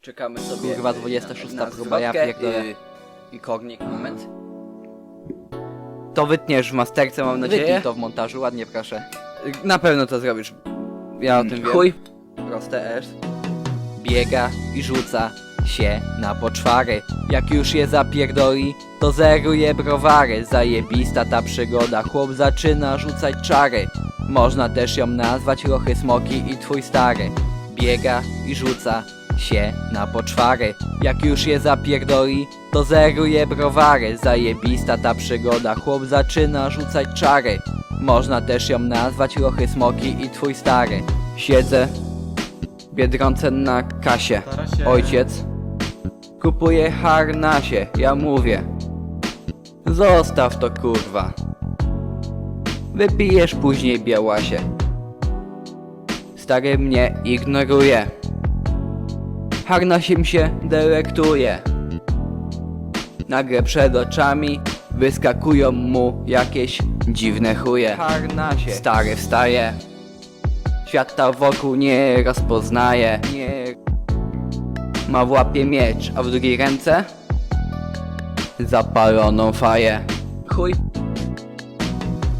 Czekamy sobie. Kurwa, y, 26 na, na próba, ja zwrotkę pierdolę. i, i kognik, moment. To wytniesz w masterce, mam nadzieję. Wytnij to w montażu, ładnie proszę. Y, Na pewno to zrobisz. Ja o tym wiem. Chuj. Proste S. Biega i rzuca się na poczwary. Jak już je zapierdoli, to zeruje browary. Zajebista ta przygoda, chłop zaczyna rzucać czary. Można też ją nazwać Rochy Smoki i twój stary. Biega i rzuca się na poczwary. Jak już je zapierdoli, to zeruje browary. Zajebista ta przygoda, chłop zaczyna rzucać czary. Można też ją nazwać Rochy Smoki i twój stary. Siedzę Biedronce na kasie. Ojciec kupuje harnasie, ja mówię. Zostaw to kurwa. Wypijesz później białasie. Stary mnie ignoruje. Harnasiem się delektuje. Nagle przed oczami wyskakują mu jakieś dziwne chuje. Harnasie. Stary wstaje. Świata wokół nie rozpoznaje. Nie. Ma w łapie miecz, a w drugiej ręce zapaloną faję. Chuj.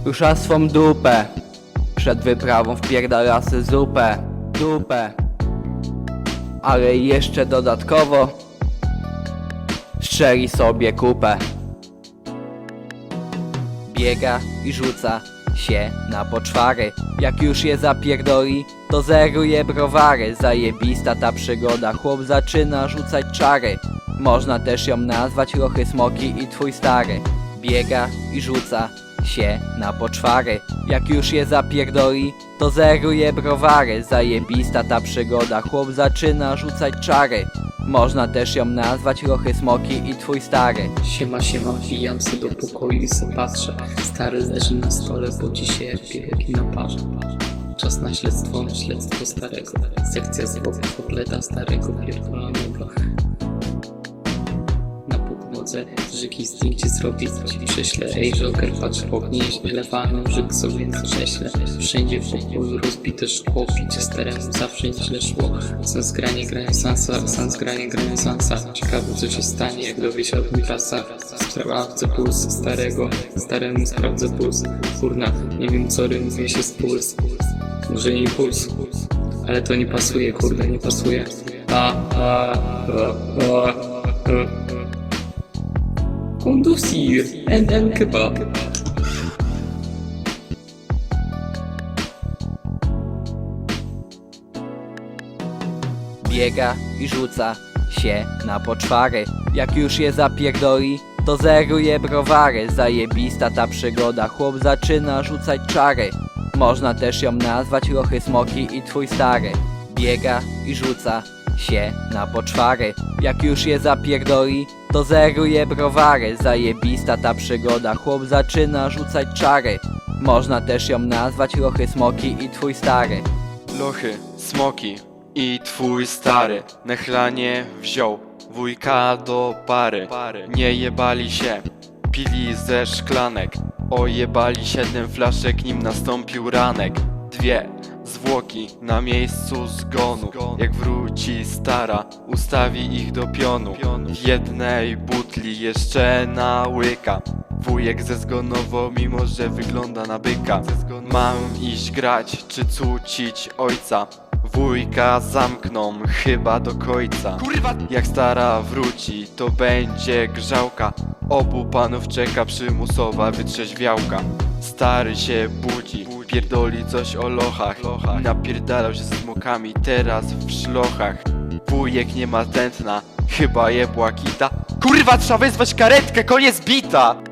Rusza swą dupę. Przed wyprawą wpierdala se zupę. Dupę. Ale jeszcze dodatkowo strzeli sobie kupę. Biega i rzuca się na poczwary. Jak już je zapierdoli, to zeruje browary. Zajebista ta przygoda, chłop zaczyna rzucać czary. Można też ją nazwać Rochy Smoki i twój stary. Biega i rzuca się na poczwary. Jak już je zapierdoli, to zeruje browary. Zajebista ta przygoda, chłop zaczyna rzucać czary. Można też ją nazwać Rochy Smoki i twój stary. Siema, siema, wbijam se do pokoju i se patrzę Stary leży na stole, budzi się jak biegaki na parze Czas na śledztwo, śledztwo starego Sekcja zwłok kotleta starego pierdolonego podłodze żyki zdjęcie zrobić ci prześlę. Ej, Joker, patrz w oknie, elewany żyk sobie na krześle Wszędzie w pokoju rozbite szkło, picie staremu zawsze źle szło. Sens granie, granie sansa, sans granie, granie sansa. Ciekawe co się stanie, jak dowie się o tym Sprawdzę puls starego, staremu sprawdzę puls. Kurna, nie wiem co rymuje się z puls. Może nie puls, ale to nie pasuje, kurde, nie pasuje. A, a, a, a, a. Kondusir, NN kebab biega i rzuca się na poczwary. Jak już je zapierdoli, to zeruje browary. Zajebista ta przygoda, chłop zaczyna rzucać czary. Można też ją nazwać Rochy Smoki i twój stary. Biega i rzuca się na poczwary. Jak już je zapierdoli, to zeruje browary. Zajebista ta przygoda, chłop zaczyna rzucać czary. Można też ją nazwać Rochy Smoki i twój stary. Lochy, smoki i twój stary Nechlanie wziął wujka do pary Nie jebali się, pili ze szklanek Ojebali siedem flaszek, nim nastąpił ranek Dwie zwłoki na miejscu zgonu. Jak wróci stara, ustawi ich do pionu. W jednej butli jeszcze na łyka. Wujek ze zgonowo, mimo że wygląda na byka. Mam iść grać, czy cucić ojca? Wujka zamkną chyba do końca. Kurwa! Jak stara wróci, to będzie grzałka. Obu panów czeka przymusowa wytrzeźwiałka Stary się budzi, pierdoli coś o lochach. Napierdalał się z smokami, teraz w szlochach. Wujek nie ma tętna, chyba jebła kita. Kurwa, trzeba wezwać karetkę, koniec bita!